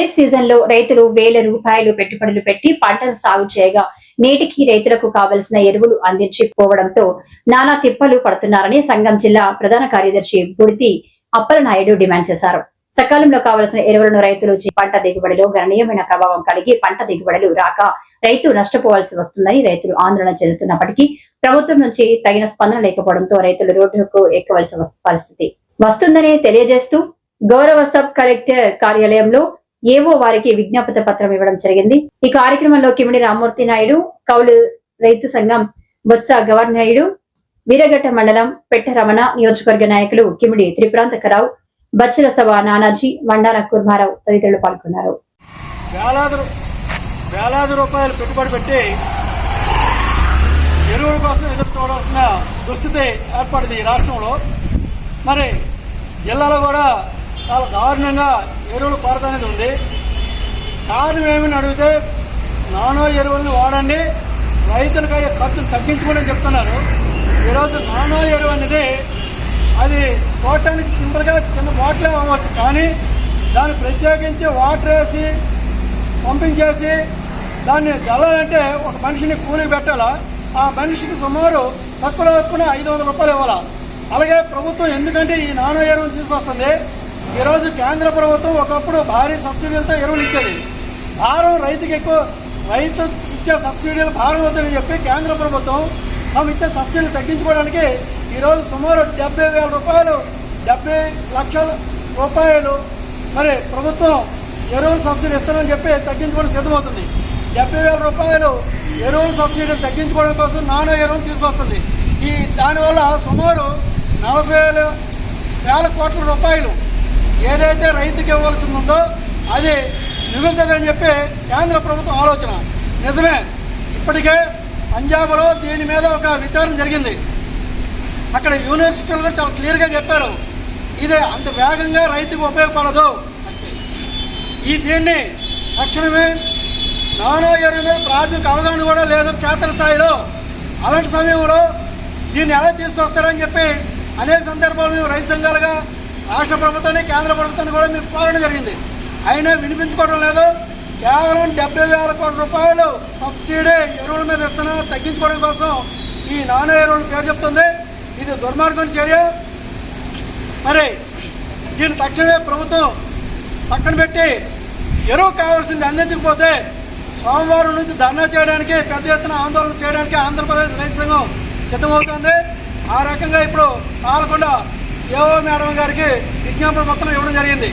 ఖరీఫ్ సీజన్లో రైతులు వేల రూపాయలు పెట్టుబడులు పెట్టి పంటను సాగు చేయగా నేటికి రైతులకు కావలసిన ఎరువులు అందించకపోవడంతో నానా తిప్పలు పడుతున్నారని సంఘం జిల్లా ప్రధాన కార్యదర్శి బుడితి అప్పలనాయుడు డిమాండ్ చేశారు. సకాలంలో కావలసిన ఎరువులను రైతులు పంట దిగుబడిలో గణనీయమైన ప్రభావం కలిగి పంట దిగుబడులు రాక రైతు నష్టపోవాల్సి వస్తుందని రైతులు ఆందోళన చెందుతున్నప్పటికీ ప్రభుత్వం నుంచి తగిన స్పందన లేకపోవడంతో రైతులు రోడ్డుకు ఎక్కవలసిన పరిస్థితి వస్తుందని తెలియజేస్తూ గౌరవ సబ్ కలెక్టర్ కార్యాలయంలో ఏవో వారికి విజ్ఞాపన పత్రం ఇవ్వడం జరిగింది. ఈ కార్యక్రమంలో కిమిడి రామ్మూర్తి నాయుడు కౌలు రైతు సంఘం బొత్స గవర్నర్ నాయుడు వీరఘట్ట మండలం పెట్ట రమణ నియోజకవర్గ నాయకులు కిమిడి త్రిప్రాంతకరావు బచ్చల సభ నానాజీ మండాల కుర్మారావు తదితరులు పాల్గొన్నారు. వేలాది రూపాయలు పెట్టుబడి పెట్టి ఎరువుల కోసం ఎదురు దుస్థితి ఏర్పడింది ఈ రాష్ట్రంలో. మరి జిల్లాలో కూడా చాలా దారుణంగా ఎరువులు కొరత అనేది ఉంది. కారణం ఏమని అడిగితే నానో ఎరువులను వాడండి రైతులకు అయ్యే ఖర్చును తగ్గించుకోవడం చెప్తున్నారు. ఈరోజు నానో ఎరువు అనేది అది చూడటానికి సింపుల్గా చిన్న బాటిలే అవ్వచ్చు కానీ దాన్ని ప్రత్యేకించి వాటర్ వేసి పంపించేసి దాన్ని చల్లాలంటే ఒక మనిషిని కూలికి పెట్టాలా? ఆ మనిషికి సుమారు తక్కువ తక్కువ ఐదు వందల రూపాయలు ఇవ్వాలా? అలాగే ప్రభుత్వం ఎందుకంటే ఈ నానో ఎరువులు తీసుకొస్తుంది ఈరోజు కేంద్ర ప్రభుత్వం ఒకప్పుడు భారీ సబ్సిడీలతో ఎరువులు ఇచ్చేది. భారం రైతుకి ఎక్కువ రైతు ఇచ్చే సబ్సిడీలు భారం అవుతుందని చెప్పి కేంద్ర ప్రభుత్వం మనం ఇచ్చే సబ్సిడీలు తగ్గించుకోవడానికి ఈరోజు సుమారు డెబ్బై వేల రూపాయలు డెబ్బై లక్షల రూపాయలు మరి ప్రభుత్వం ఎరువులు సబ్సిడీ ఇస్తానని చెప్పి తగ్గించుకోవడం సిద్ధమవుతుంది. డెబ్బై వేల రూపాయలు ఎరువుల సబ్సిడీ తగ్గించుకోవడం కోసం నానో ఎరువులు తీసుకొస్తుంది. ఈ దానివల్ల సుమారు నలభై వేల వేల కోట్ల రూపాయలు ఏదైతే రైతుకి ఇవ్వాల్సింది ఉందో అది మిగులుతుందని చెప్పి కేంద్ర ప్రభుత్వం ఆలోచన. నిజమే. ఇప్పటికే పంజాబ్లో దీని మీద ఒక విచారణ జరిగింది. అక్కడ యూనివర్సిటీలు కూడా చాలా క్లియర్గా చెప్పారు. ఇది అంత వేగంగా రైతుకు ఉపయోగపడదు. ఈ దీన్ని తక్షణమే నానో ఎరువు మీద ప్రాథమిక అవగాహన కూడా లేదు క్షేత్ర స్థాయిలో అలాంటి సమయంలో దీన్ని ఎలా తీసుకొస్తారని చెప్పి అనేక సందర్భాలు మేము రైతు సంఘాలుగా రాష్ట్ర ప్రభుత్వాన్ని కేంద్ర ప్రభుత్వాన్ని కూడా మేము కోరడం జరిగింది. అయినా వినిపించుకోవడం లేదు. కేవలం డెబ్బై వేల కోట్ల రూపాయలు సబ్సిడీ ఎరువుల మీద ఇస్తున్నా తగ్గించుకోవడం కోసం ఈ నానో ఎరువుల పేరు చెప్తుంది. ఇది దుర్మార్గం చర్య. మరి దీన్ని తక్షణమే ప్రభుత్వం పక్కన పెట్టి ఎరువు కావాల్సింది అందించకపోతే సోమవారం నుంచి ధర్నా చేయడానికి పెద్ద ఎత్తున ఆందోళన చేయడానికి ఆంధ్రప్రదేశ్ రైతు సంఘం సిద్ధమవుతోంది. ఆ రకంగా ఇప్పుడు పాలకొండ ఏవో మేడం గారికి విజ్ఞాపన పత్రం ఇవ్వడం జరిగింది.